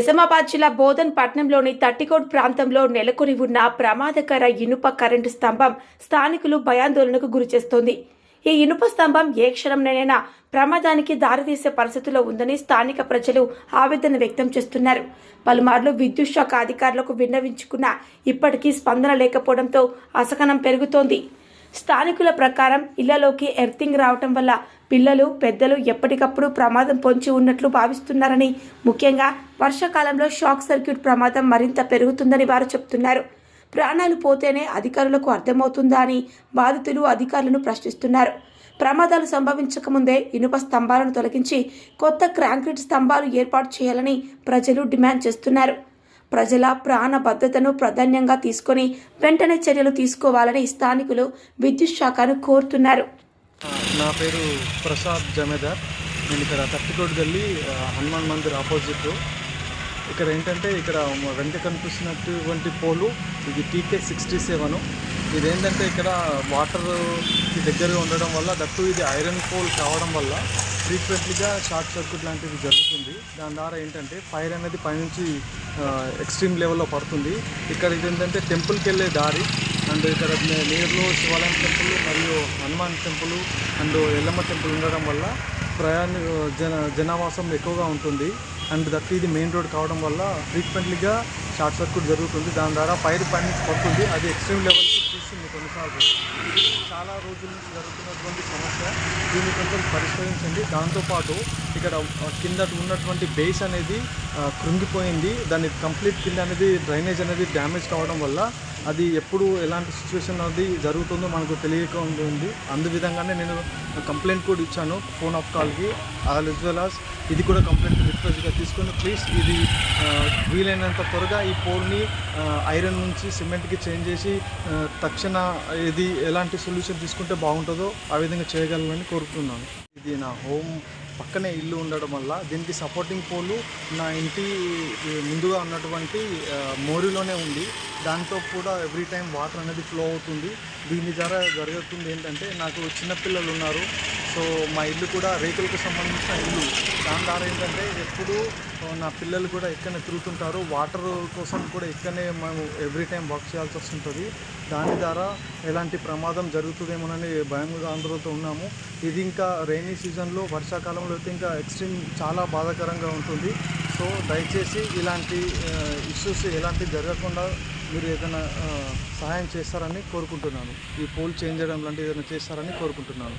నిజామాబాద్ జిల్లా బోధన్ పట్టణంలోని తట్టికోట్ ప్రాంతంలో నెలకొని ఉన్న ప్రమాదకర ఇనుప కరెంటు స్తంభం స్థానికులు భయాందోళనకు గురిచేస్తోంది ఈ ఇనుప స్తంభం ఏ క్షణంలోనైనా ప్రమాదానికి దారితీసే పరిస్థితిలో ఉందని స్థానిక ప్రజలు ఆవేదన వ్యక్తం చేస్తున్నారు. పలుమార్లు విద్యుత్ శాఖ అధికారులకు విన్నవించుకున్న ఇప్పటికీ స్పందన లేకపోవడంతో అసహనం పెరుగుతోంది. స్థానికుల ప్రకారం ఇళ్ళలోకి ఎర్తింగ్ రావటం వల్ల పిల్లలు పెద్దలు ఎప్పటికప్పుడు ప్రమాదం పొంచి ఉన్నట్లు భావిస్తున్నారని ముఖ్యంగా వర్షాకాలంలో షాక్ సర్క్యూట్ ప్రమాదం మరింత పెరుగుతుందని వారు చెప్తున్నారు. ప్రాణాలు పోతేనే అధికారులకు అర్థమవుతుందా అని బాధితులు అధికారులను ప్రశ్నిస్తున్నారు. ప్రమాదాలు సంభవించకముందే ఇనుప స్తంభాలను తొలగించి కొత్త క్రాంక్రీట్ స్తంభాలు ఏర్పాటు చేయాలని ప్రజలు డిమాండ్ చేస్తున్నారు. ప్రజల ప్రాణ భద్రతను ప్రాధాన్యంగా తీసుకొని వెంటనే చర్యలు తీసుకోవాలని స్థానికులు విద్యుత్ శాఖను కోరుతున్నారు. నా పేరు ప్రసాద్ జమేదార్. నేను ఇక్కడ తట్టికోటి గల్లి హనుమాన్ మందిర్ ఆపోజిట్. ఇక్కడ ఏంటంటే ఇక్కడ వెంట వెనక కనిపిస్తున్నటువంటి పోలు ఇది టీకే సిక్స్టీ సెవెన్. ఇది ఏంటంటే ఇక్కడ వాటర్ దగ్గరగా ఉండడం వల్ల దట్టు ఇది ఐరన్ పోల్ కావడం వల్ల ఫ్రీక్వెంట్లీగా షార్ట్ సర్క్యూట్ లాంటివి జరుగుతుంది. దాని ద్వారా ఏంటంటే ఫైర్ అనేది పైనుంచి ఎక్స్ట్రీమ్ లెవెల్లో పడుతుంది. ఇక్కడ ఇది ఏంటంటే టెంపుల్కి వెళ్ళే దారి. అండ్ ఇక్కడ నే- శివాలయం టెంపుల్ మరియు Hanuman temple and Yellamma temple ఉండడం వల్ల ప్రయాణ జన జనావాసం ఎక్కువగా ఉంటుంది. అండ్ దట్ ఇది మెయిన్ రోడ్ కావడం వల్ల ఫ్రీక్వెంట్లీగా షార్ట్ సర్క్యూట్ జరుగుతుంది. దాని ద్వారా ఫైర్ పైన పడుతుంది. అది ఎక్స్ట్రీమ్ లెవెల్కి తీసుకుంది కొన్నిసార్లు ఇది చాలా రోజుల నుంచి జరుగుతున్నటువంటి సమస్య. దీన్ని కొంచెం పరిష్కరించండి. దాంతోపాటు ఇక్కడ కింద ఉన్నటువంటి బేస్ అనేది కృంగిపోయింది. దాని కంప్లీట్ కింద అనేది డ్రైనేజ్ అనేది డ్యామేజ్ కావడం వల్ల అది ఎప్పుడు ఎలాంటి సిచ్యువేషన్ అది జరుగుతుందో మనకు తెలియక ఉంటుంది అందు విధంగానే నేను కంప్లైంట్ కూడా ఇచ్చాను. ఫోన్ ఆఫ్ కాల్కి ఆల్ ఇస్ వెల్ as ఇది కూడా కంప్లైంట్ రిక్వెస్ట్గా తీసుకొని ప్లీజ్ ఇది వీలైనంత త్వరగా ఈ పోల్ని ఐరన్ నుంచి సిమెంట్కి చేంజ్ చేసి తక్షణ ఇది ఎలాంటి సొల్యూషన్ తీసుకుంటే బాగుంటుందో ఆ విధంగా చేయగలనని కోరుతున్నాను ఇది నా హోమ్ పక్కనే ఇల్లు ఉండడం వల్ల దీనికి సపోర్టింగ్ పోలు నా ఇంటి ముందుగా ఉన్నటువంటి మోరిలోనే ఉంది. దాంతో కూడా ఎవ్రీ టైం వాటర్ అనేది ఫ్లో అవుతుంది. దీని ద్వారా జరుగుతుంది ఏంటంటే నాకు చిన్నపిల్లలు ఉన్నారు. సో మా ఇల్లు కూడా రేకులకు సంబంధించిన ఇల్లు. దాని ద్వారా ఏంటంటే ఎప్పుడూ నా పిల్లలు కూడా ఇక్కడనే తిరుగుతుంటారు. వాటర్ కోసం కూడా ఇక్కడనే మేము ఎవ్రీ టైం వర్క్ చేయాల్సి వస్తుంటుంది. దాని ద్వారా ఎలాంటి ప్రమాదం జరుగుతుందేమోనని భయంగా ఆందోళనతో ఉన్నాము. ఇది ఇంకా రైనీ సీజన్లో వర్షాకాలంలో అయితే ఇంకా ఎక్స్ట్రీమ్ చాలా బాధాకరంగా ఉంటుంది. సో దయచేసి ఇలాంటి ఇష్యూస్ ఎలాంటివి జరగకుండా మీరు ఏదైనా సహాయం చేస్తారని కోరుకుంటున్నాను. ఈ పోల్ చేంజ్ చేయడం లాంటివి ఏదైనా చేస్తారని కోరుకుంటున్నాను.